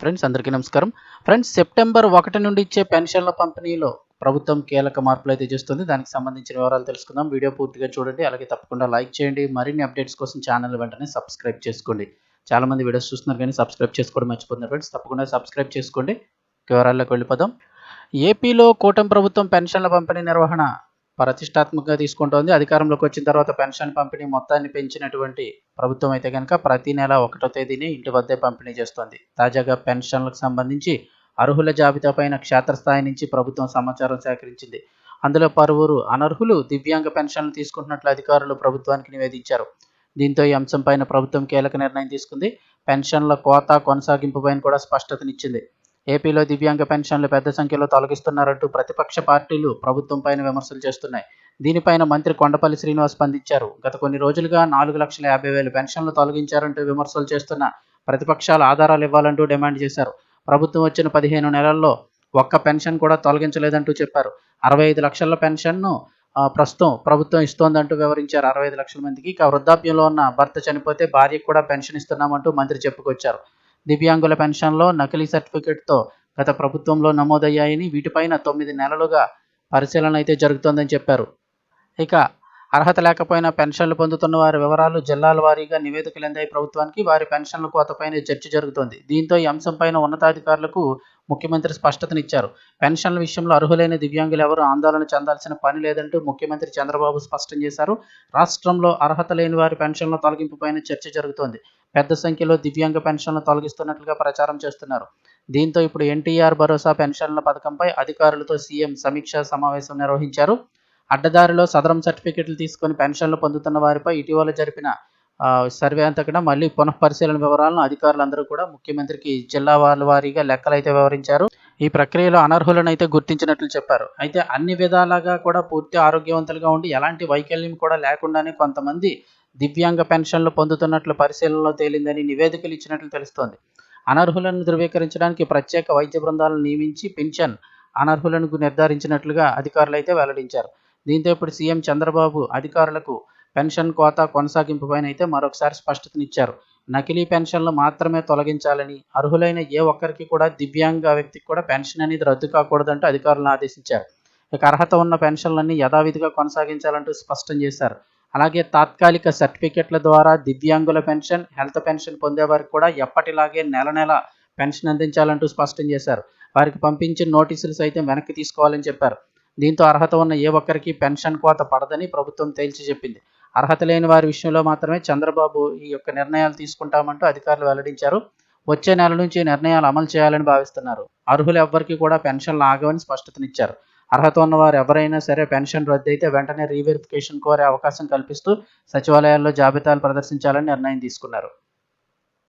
Friends అందరికీ నమస్కారం. Friends September ఒకటి నుండి ఇచ్చే పెన్షన్ల పంపిణీలో ప్రభుత్వం కీలక మార్పులు అయితే చేస్తుంది. దానికి సంబంధించిన వివరాలు తెలుసుకుందాం. వీడియో పూర్తిగా చూడండి. అలాగే తప్పకుండా లైక్ చేయండి. మరిన్ని అప్డేట్స్ కోసం ఛానల్ వెంటనే సబ్స్క్రైబ్ చేసుకోండి. చాలా మంది వీడియోస్ చూస్తున్నారు కానీ సబ్స్క్రైబ్ చేసుకోవడం మర్చిపోతున్నారు ఫ్రెండ్స్. తప్పకుండా సబ్స్క్రైబ్ చేసుకోండి. వివరాల్లోకి వెళ్ళిపోదాం. ఏపీలో కూటమి ప్రభుత్వం పెన్షన్ల పంపిణీ నిర్వహణ ప్రతిష్టాత్మకంగా తీసుకుంటోంది అధికారంలోకి వచ్చిన తర్వాత పెన్షన్ పంపిణీ మొత్తాన్ని పెంచినటువంటి ప్రభుత్వం అయితే కనుక ప్రతి నెల ఒకటో తేదీని ఇంటి వద్దే పంపిణీ చేస్తోంది. తాజాగా పెన్షన్లకు సంబంధించి అర్హుల జాబితా పైన క్షేత్రస్థాయి నుంచి ప్రభుత్వం సమాచారం సేకరించింది. అందులో పలువురు అనర్హులు దివ్యాంగ పెన్షన్లు తీసుకుంటున్నట్లు అధికారులు ప్రభుత్వానికి నివేదించారు. దీంతో ఈ అంశంపైన ప్రభుత్వం కీలక నిర్ణయం తీసుకుంది. పెన్షన్ల కోత కొనసాగింపుపైన కూడా స్పష్టతనిచ్చింది. ఏపీలో దివ్యాంగ పెన్షన్లు పెద్ద సంఖ్యలో తొలగిస్తున్నారంటూ ప్రతిపక్ష పార్టీలు ప్రభుత్వం పైన విమర్శలు చేస్తున్నాయి. దీనిపైన మంత్రి కొండపల్లి శ్రీనివాస్ స్పందించారు. గత కొన్ని రోజులుగా నాలుగు లక్షల యాభై వేలు పెన్షన్లు తొలగించారంటూ విమర్శలు చేస్తున్న ప్రతిపక్షాలు ఆధారాలు ఇవ్వాలంటూ డిమాండ్ చేశారు. ప్రభుత్వం వచ్చిన పదిహేను నెలల్లో ఒక్క పెన్షన్ కూడా తొలగించలేదంటూ చెప్పారు. అరవై ఐదు లక్షల పెన్షన్ను ప్రస్తుతం ప్రభుత్వం ఇస్తోందంటూ వివరించారు. అరవై ఐదు లక్షల మందికి ఇక వృద్ధాప్యంలో ఉన్న భర్త చనిపోతే భార్యకు కూడా పెన్షన్ ఇస్తున్నామంటూ మంత్రి చెప్పుకొచ్చారు. దివ్యాంగుల పెన్షన్లో నకిలీ సర్టిఫికెట్తో గత ప్రభుత్వంలో నమోదయ్యాయని వీటిపైన తొమ్మిది నెలలుగా పరిశీలన అయితే జరుగుతోందని చెప్పారు. ఇక అర్హత లేకపోయినా పెన్షన్లు పొందుతున్న వారి వివరాలు జిల్లాల వారీగా నివేదికలు అందాయి ప్రభుత్వానికి వారి పెన్షన్ల కోతపైన చర్చ జరుగుతోంది. దీంతో ఈ అంశంపైన ఉన్నతాధికారులకు ముఖ్యమంత్రి స్పష్టతనిచ్చారు. పెన్షన్ల విషయంలో అర్హులైన దివ్యాంగులు ఎవరు ఆందోళన చెందాల్సిన పని లేదంటూ ముఖ్యమంత్రి చంద్రబాబు స్పష్టం చేశారు. రాష్ట్రంలో అర్హత లేని వారి పెన్షన్ల తొలగింపుపైన చర్చ జరుగుతోంది. పెద్ద సంఖ్యలో దివ్యాంగ పెన్షన్లు తొలగిస్తున్నట్లుగా ప్రచారం చేస్తున్నారు. దీంతో ఇప్పుడు ఎన్టీఆర్ భరోసా పెన్షన్ల పథకంపై అధికారులతో సీఎం సమీక్షా సమావేశం నిర్వహించారు. అడ్డదారిలో సదరం సర్టిఫికెట్లు తీసుకొని పెన్షన్లు పొందుతున్న వారిపై ఇటీవల జరిపిన సర్వే అంతా కూడా మళ్ళీ పునఃపరిశీలన వివరాలను అధికారులందరూ కూడా ముఖ్యమంత్రికి జిల్లా వాళ్ళ వారీగా లెక్కలైతే వివరించారు. ఈ ప్రక్రియలో అనర్హులను అయితే గుర్తించినట్లు చెప్పారు. అయితే అన్ని విధాలుగా కూడా పూర్తి ఆరోగ్యవంతులుగా ఉండి ఎలాంటి వైకల్యం కూడా లేకుండానే కొంతమంది దివ్యాంగ పెన్షన్లు పొందుతున్నట్లు పరిశీలనలో తేలిందని నివేదికలు ఇచ్చినట్లు తెలుస్తోంది. అనర్హులను ధృవీకరించడానికి ప్రత్యేక వైద్య బృందాలను నియమించి పెన్షన్ అనర్హులను నిర్ధారించినట్లుగా అధికారులు అయితే వెల్లడించారు. దీంతో ఇప్పుడు సీఎం చంద్రబాబు అధికారులకు పెన్షన్ కోత కొనసాగింపుపైన అయితే మరొకసారి స్పష్టతనిచ్చారు. నకిలీ పెన్షన్లు మాత్రమే తొలగించాలని అర్హులైన ఏ ఒక్కరికి కూడా దివ్యాంగ వ్యక్తికి కూడా పెన్షన్ అనేది రద్దు కాకూడదంటూ అధికారులను ఆదేశించారు. ఇక అర్హత ఉన్న పెన్షన్లన్నీ యథావిధిగా కొనసాగించాలంటూ స్పష్టం చేశారు. అలాగే తాత్కాలిక సర్టిఫికెట్ల ద్వారా దివ్యాంగుల పెన్షన్ హెల్త్ పెన్షన్ పొందేవారికి కూడా ఎప్పటిలాగే నెల నెల పెన్షన్ అందించాలంటూ స్పష్టం చేశారు. వారికి పంపించిన నోటీసులు సైతం వెనక్కి తీసుకోవాలని చెప్పారు. దీంతో అర్హత ఉన్న ఏ ఒక్కరికి పెన్షన్ కోత పడదని ప్రభుత్వం తేల్చి చెప్పింది. అర్హత లేని వారి విషయంలో మాత్రమే చంద్రబాబు ఈ యొక్క నిర్ణయాలు తీసుకుంటామంటూ అధికారులు వెల్లడించారు. వచ్చే నెల నుంచి నిర్ణయాలు అమలు చేయాలని భావిస్తున్నారు. అర్హులు ఎవ్వరికీ కూడా పెన్షన్లు ఆగవని స్పష్టతనిచ్చారు. అర్హత ఉన్న వారు ఎవరైనా సరే పెన్షన్ రద్దయితే వెంటనే రీవెరిఫికేషన్ కోరే అవకాశం కల్పిస్తూ సచివాలయాల్లో జాబితాలు ప్రదర్శించాలని నిర్ణయం తీసుకున్నారు.